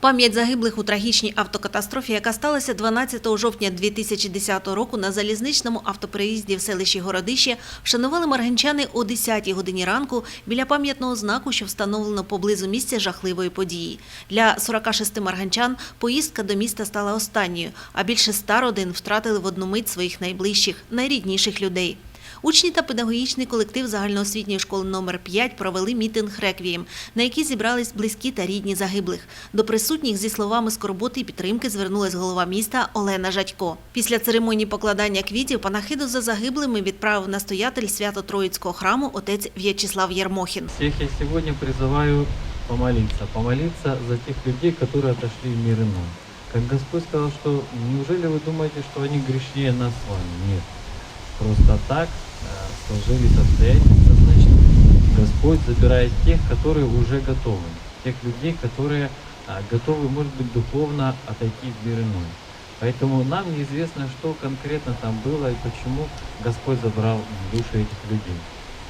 пам'ять загиблих у трагічній автокатастрофі, яка сталася 12 жовтня 2010 року на залізничному автопереїзді в селищі Городище, вшанували марганчани о 10 годині ранку біля пам'ятного знаку, що встановлено поблизу місця жахливої події. Для 46 марганчан поїздка до міста стала останньою, а більше ста родин втратили в одну мить своїх найближчих, найрідніших людей. Учні та педагогічний колектив загальноосвітньої школи номер 5 провели мітинг реквієм, на який зібрались близькі та рідні загиблих. До присутніх зі словами скорботи і підтримки звернулась голова міста Олена Жадько. Після церемонії покладання квітів панахиду за загиблими відправив настоятель Свято-Троїцького храму отець В'ячеслав Єрмохін. Всех я сегодня призываю помолиться. Помолиться за тех людей, которые отошли в мир иной. Как Господь сказал, что неужели вы думаете, что они грешнее нас с вами? Нет. Просто так э, сложились обстоятельства, значит, Господь забирает тех, которые уже готовы. Тех людей, которые а, готовы, может быть, духовно отойти в мир иной. Поэтому нам неизвестно, что конкретно там было и почему Господь забрал души этих людей.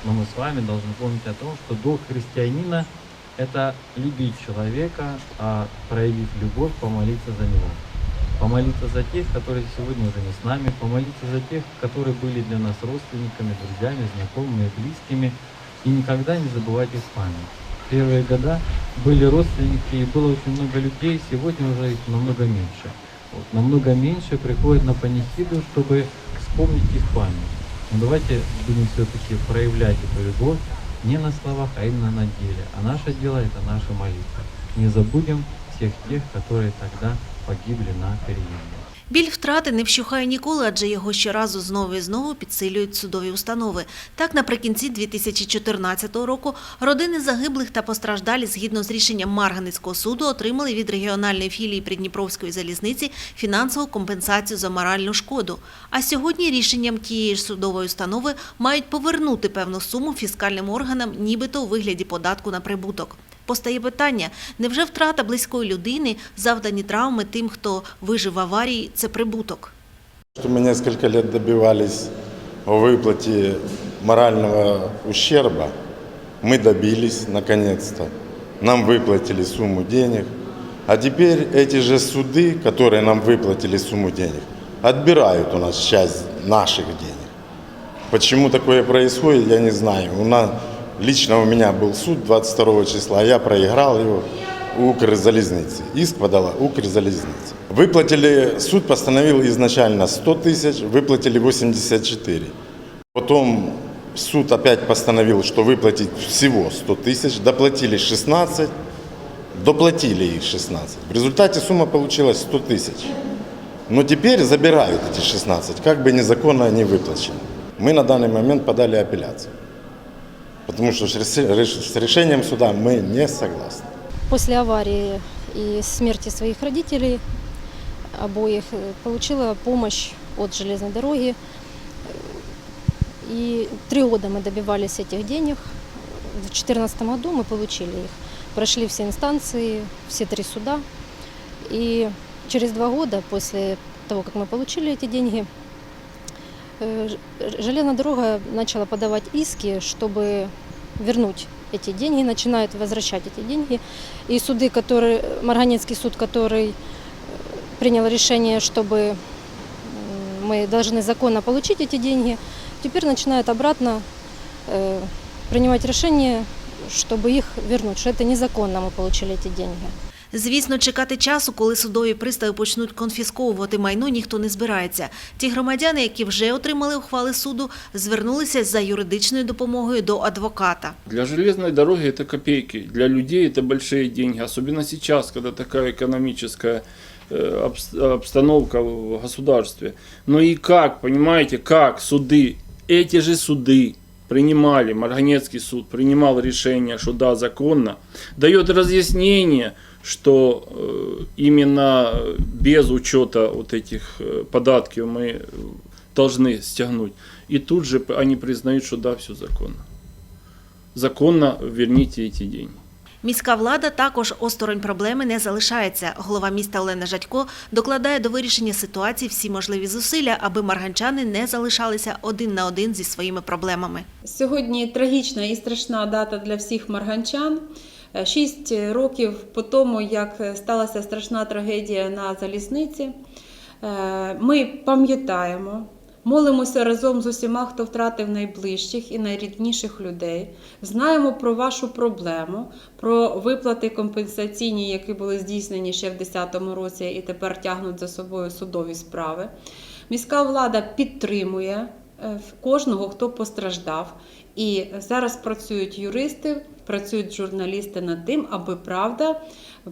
Но мы с вами должны помнить о том, что долг христианина – это любить человека, а проявив любовь, помолиться за него. Помолиться за тех, которые сегодня уже не с нами, помолиться за тех, которые были для нас родственниками, друзьями, знакомыми, близкими, и никогда не забывать их память. Первые года были родственники, и было очень много людей, сегодня уже их намного меньше. Вот, намного меньше приходит на панихиду, чтобы вспомнить их память. Но давайте будем все-таки проявлять эту любовь не на словах, а именно на деле. А наше дело это наша молитва. Не забудем всех тех, которые тогда погибли на переезде. Біль втрати не вщухає ніколи, адже його щоразу знову і знову підсилюють судові установи. Так, наприкінці 2014 року родини загиблих та постраждалі згідно з рішенням Марганецького суду отримали від регіональної філії Придніпровської залізниці фінансову компенсацію за моральну шкоду. А сьогодні рішенням тієї ж судової установи мають повернути певну суму фіскальним органам, нібито у вигляді податку на прибуток. Постає питання: невже втрата близької людини, завдані травми тим, хто вижив в аварії, це прибуток? Что мы несколько лет добивались о выплате морального ущерба, мы добились наконец-то. Нам выплатили сумму денег. А теперь эти же суды, которые нам выплатили сумму денег, отбирают у нас часть наших денег. Почему такое происходит, я не знаю. У нас, лично у меня был суд 22 числа, я проиграл его у Укрзалезницы. Иск подала Укрзалезница. Выплатили, суд постановил изначально 100 тысяч, выплатили 84. Потом суд опять постановил, что выплатить всего 100 тысяч, доплатили 16, доплатили их 16. В результате сумма получилась 100 тысяч. Но теперь забирают эти 16, как бы незаконно они выплачены. Мы на данный момент подали апелляцию. Потому что с реш- реш- с решением суда мы не согласны. После аварии и смерти своих родителей обоих э, получила помощь от железной дороги. И три года мы добивались этих денег. В 2014 году мы получили их. Прошли все инстанции, все три суда. И через два года после того, как мы получили эти деньги, э, ж- железная дорога начала подавать иски, чтобы вернуть эти деньги, начинают возвращать эти деньги. И суды, которые, Марганецкий суд, который э, принял решение, чтобы м, мы должны законно получить эти деньги, теперь начинают обратно э, принимать решение, чтобы их вернуть, что это незаконно мы получили эти деньги. Звісно, чекати часу, коли судові пристави почнуть конфісковувати майно, ніхто не збирається. Ті громадяни, які вже отримали ухвали суду, звернулися за юридичною допомогою до адвоката. Для железной дороги это копейки, для людей это большие деньги, особенно сейчас, когда такая экономическая э, обс- обстановка в государстве. Но и как, понимаете, как суды, эти же суды принимали, Марганецкий суд принимал решение, что да, законно, дает разъяснение, что э, именно без учета вот этих э, податков мы э, должны стягнуть. И тут же они признают, что да, все законно законно верните эти деньги. Міська влада також осторонь проблеми не залишається. Голова міста Олена Жадько докладає до вирішення ситуації всі можливі зусилля, аби марганчани не залишалися один на один зі своїми проблемами. Сьогодні трагічна і страшна дата для всіх марганчан. Е, Шість років по тому, як сталася страшна трагедія на залізниці, е, ми пам'ятаємо, молимося разом з усіма, хто втратив найближчих і найрідніших людей. Знаємо про вашу проблему, про виплати компенсаційні, які були здійснені ще в 2010 році і тепер тягнуть за собою судові справи. Міська влада підтримує е, кожного, хто постраждав. І зараз працюють юристи, працюють журналісти над тим, аби правда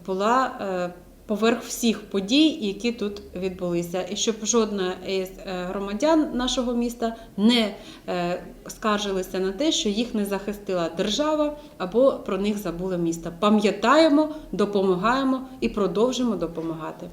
була е, поверх всіх подій, які тут відбулися, і щоб жодна із е, громадян нашого міста не е, скаржилися на те, що їх не захистила держава або про них забуло місто. Пам'ятаємо, допомагаємо і продовжимо допомагати.